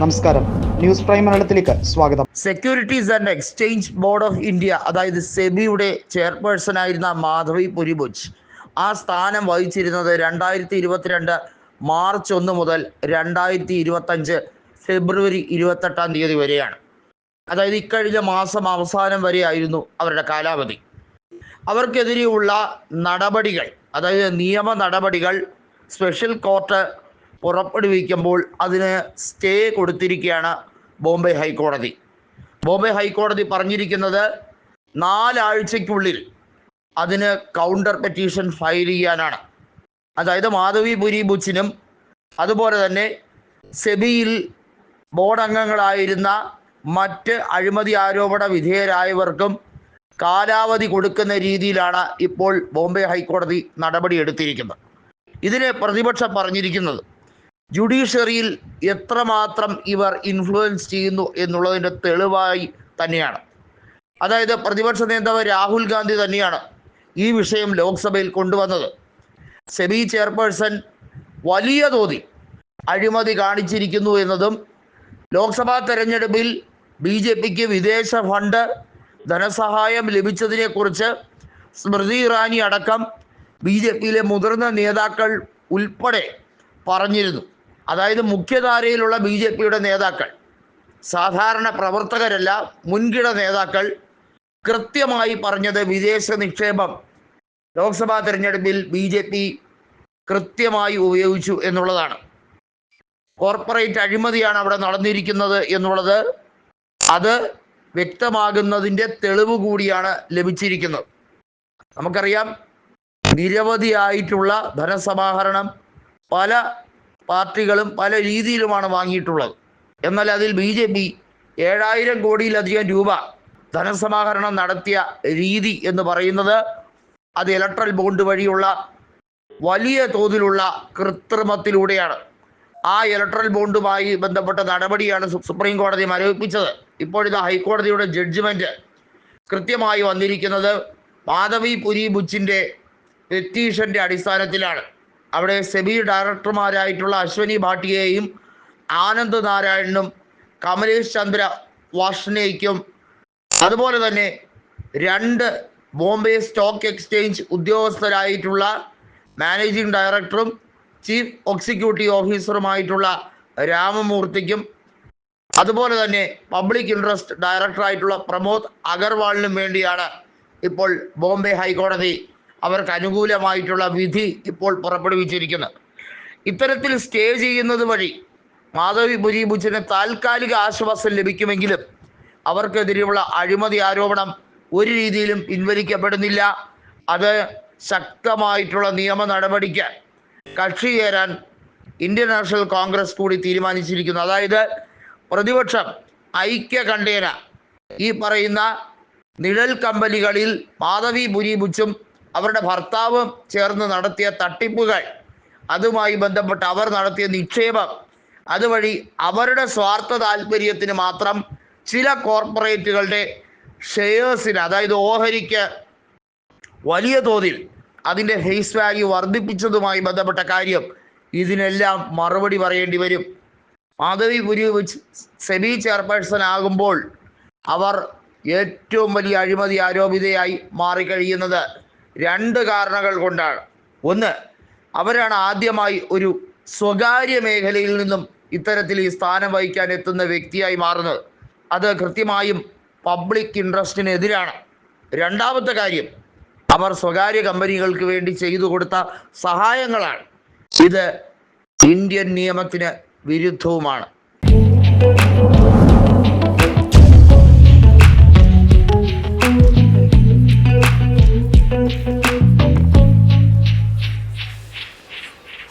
നമസ്കാരം. News prime മലയാളത്തിലേക്ക് സ്വാഗതം. Securities and exchange board of India അതായത് സെബിയുടെ ചെയർപേഴ്സൺ ആയിരുന്ന മാധവി പുരിബുജ് ആ സ്ഥാനം വഹിച്ചിരുന്നത് രണ്ടായിരത്തി ഇരുപത്തിരണ്ട് മാർച്ച് ഒന്ന് മുതൽ രണ്ടായിരത്തി ഇരുപത്തഞ്ച് ഫെബ്രുവരി ഇരുപത്തെട്ടാം തീയതി വരെയാണ്. അതായത് ഇക്കഴിഞ്ഞ മാസം അവസാനം വരെയായിരുന്നു അവരുടെ കാലാവധി. അവർക്കെതിരെയുള്ള നടപടികൾ അതായത് നിയമ നടപടികൾ സ്പെഷ്യൽ കോർട്ട് പുറപ്പെടുവിക്കുമ്പോൾ അതിന് സ്റ്റേ കൊടുത്തിരിക്കുകയാണ് ബോംബെ ഹൈക്കോടതി. ബോംബെ ഹൈക്കോടതി പറഞ്ഞിരിക്കുന്നത് നാലാഴ്ചയ്ക്കുള്ളിൽ അതിന് കൗണ്ടർ പെറ്റീഷൻ ഫയൽ ചെയ്യാനാണ്. അതായത് മാധവി പുരി ബുച്ചിനും അതുപോലെ തന്നെ സെബിയിൽ ബോർഡ് അംഗങ്ങളായിരുന്ന മറ്റ് അഴിമതി ആരോപണ വിധേയരായവർക്കും കാലാവധി കൊടുക്കുന്ന രീതിയിലാണ് ഇപ്പോൾ ബോംബെ ഹൈക്കോടതി നടപടിയെടുത്തിരിക്കുന്നത് ഇതിനെ പ്രതിപക്ഷം പറഞ്ഞിരിക്കുന്നത് ജുഡീഷ്യറിയിൽ എത്രമാത്രം ഇവർ ഇൻഫ്ലുവൻസ് ചെയ്യുന്നു എന്നുള്ളതിന്റെ തെളിവായി തന്നെയാണ്. അതായത് പ്രതിപക്ഷ നേതാവ് രാഹുൽ ഗാന്ധി തന്നെയാണ് ഈ വിഷയം ലോക്സഭയിൽ കൊണ്ടുവന്നത്. സെബി ചെയർപേഴ്സൺ വലിയ തോതിൽ അഴിമതി കാണിച്ചിരിക്കുന്നു എന്നതും ലോക്സഭാ തെരഞ്ഞെടുപ്പിൽ ബി ജെ പിക്ക് വിദേശ ഫണ്ട് ധനസഹായം ലഭിച്ചതിനെക്കുറിച്ച് സ്മൃതി ഇറാനി അടക്കം ബി ജെ പിയിലെ മുതിർന്ന നേതാക്കൾ ഉൾപ്പെടെ പറഞ്ഞിരുന്നു. അതായത് മുഖ്യധാരയിലുള്ള ബി ജെ പിയുടെ നേതാക്കൾ സാധാരണ പ്രവർത്തകരല്ല മുൻകിട നേതാക്കൾ കൃത്യമായി പറഞ്ഞത് വിദേശ നിക്ഷേപം ലോക്സഭാ തിരഞ്ഞെടുപ്പിൽ ബി ജെ പി കൃത്യമായി ഉപയോഗിച്ചു എന്നുള്ളതാണ്. കോർപ്പറേറ്റ് അഴിമതിയാണ് അവിടെ നടന്നിരിക്കുന്നത് എന്നുള്ളത് അത് വ്യക്തമാകുന്നതിന്റെ തെളിവ് കൂടിയാണ് ലഭിച്ചിരിക്കുന്നത്. നമുക്കറിയാം നിരവധിയായിട്ടുള്ള ധനസമാഹരണം പല പാർട്ടികളും പല രീതിയിലുമാണ് വാങ്ങിയിട്ടുള്ളത്. എന്നാൽ അതിൽ ബി ജെ പി ഏഴായിരം കോടിയിലധികം രൂപ ധനസമാഹരണം നടത്തിയ രീതി എന്ന് പറയുന്നത് അത് ഇലക്ട്രൽ ബോണ്ട് വഴിയുള്ള വലിയ തോതിലുള്ള കൃത്രിമത്തിലൂടെയാണ്. ആ ഇലക്ട്രൽ ബോണ്ടുമായി ബന്ധപ്പെട്ട നടപടിയാണ് സുപ്രീം കോടതി മരവിപ്പിച്ചത്. ഇപ്പോഴിത് ഹൈക്കോടതിയുടെ ജഡ്ജ്മെന്റ് കൃത്യമായി വന്നിരിക്കുന്നത് മാധവി പുരി ബുച്ചിന്റെ പെറ്റീഷന്റെ അടിസ്ഥാനത്തിലാണ്. അവിടെ സെബി ഡയറക്ടർമാരായിട്ടുള്ള അശ്വനി ഭാട്ടിയെയും ആനന്ദ് നാരായണനും കമലേഷ് ചന്ദ്ര വാഷ്ണേയ്ക്കും അതുപോലെ തന്നെ രണ്ട് ബോംബെ സ്റ്റോക്ക് എക്സ്ചേഞ്ച് ഉദ്യോഗസ്ഥരായിട്ടുള്ള മാനേജിംഗ് ഡയറക്ടറും ചീഫ് എക്സിക്യൂട്ടീവ് ഓഫീസറുമായിട്ടുള്ള രാമമൂർത്തിക്കും അതുപോലെ തന്നെ പബ്ലിക് ഇൻട്രസ്റ്റ് ഡയറക്ടറായിട്ടുള്ള പ്രമോദ് അഗർവാളിനും വേണ്ടിയാണ് ഇപ്പോൾ ബോംബെ ഹൈക്കോടതി അവർക്ക് അനുകൂലമായിട്ടുള്ള വിധി ഇപ്പോൾ പുറപ്പെടുവിച്ചിരിക്കുന്നത്. ഇത്തരത്തിൽ സ്റ്റേ ചെയ്യുന്നത് വഴി മാധവി പുരീബുച്ചിന് താൽക്കാലിക ആശ്വാസം ലഭിക്കുമെങ്കിലും അവർക്കെതിരെയുള്ള അഴിമതി ആരോപണം ഒരു രീതിയിലും പിൻവലിക്കപ്പെടുന്നില്ല. അത് ശക്തമായിട്ടുള്ള നിയമ നടപടിക്ക് കക്ഷി ചേരാൻ ഇന്ത്യൻ നാഷണൽ കോൺഗ്രസ് കൂടി തീരുമാനിച്ചിരിക്കുന്നു. അതായത് പ്രതിപക്ഷം ഐക്യ കണ്ടേന ഈ പറയുന്ന നിഴൽ കമ്പനികളിൽ മാധവി പുരീബുച്ചും അവരുടെ ഭർത്താവും ചേർന്ന് നടത്തിയ തട്ടിപ്പുകൾ അതുമായി ബന്ധപ്പെട്ട് അവർ നടത്തിയ നിക്ഷേപം അതുവഴി അവരുടെ സ്വാർത്ഥ താല്പര്യത്തിന് മാത്രം ചില കോർപ്പറേറ്റുകളുടെ ഷെയർസിന് അതായത് ഓഹരിക്ക് വലിയ തോതിൽ അതിന്റെ ഫേസ് വാല്യൂ വർദ്ധിപ്പിച്ചതുമായി ബന്ധപ്പെട്ട കാര്യം ഇതിനെല്ലാം മറുപടി പറയേണ്ടി വരും. മാധവി പുരി സെബി ചെയർപേഴ്സൺ ആകുമ്പോൾ അവർ ഏറ്റവും വലിയ അഴിമതി ആരോപിതയായി മാറിക്കഴിയുന്നത് രണ്ട് കാരണങ്ങൾ കൊണ്ടാണ്. ഒന്ന് അവരാണ് ആദ്യമായി ഒരു സ്വകാര്യ മേഖലയിൽ നിന്നും ഇത്തരത്തിൽ ഈ സ്ഥാനം വഹിക്കാൻ എത്തുന്ന വ്യക്തിയായി മാറുന്നത്. അത് കൃത്യമായും പബ്ലിക് ഇൻട്രസ്റ്റിനെതിരാണ്. രണ്ടാമത്തെ കാര്യം അവർ സ്വകാര്യ കമ്പനികൾക്ക് വേണ്ടി ചെയ്തു കൊടുത്ത സഹായങ്ങളാണ്. ഇത് ഇന്ത്യൻ നിയമത്തിന് വിരുദ്ധവുമാണ്.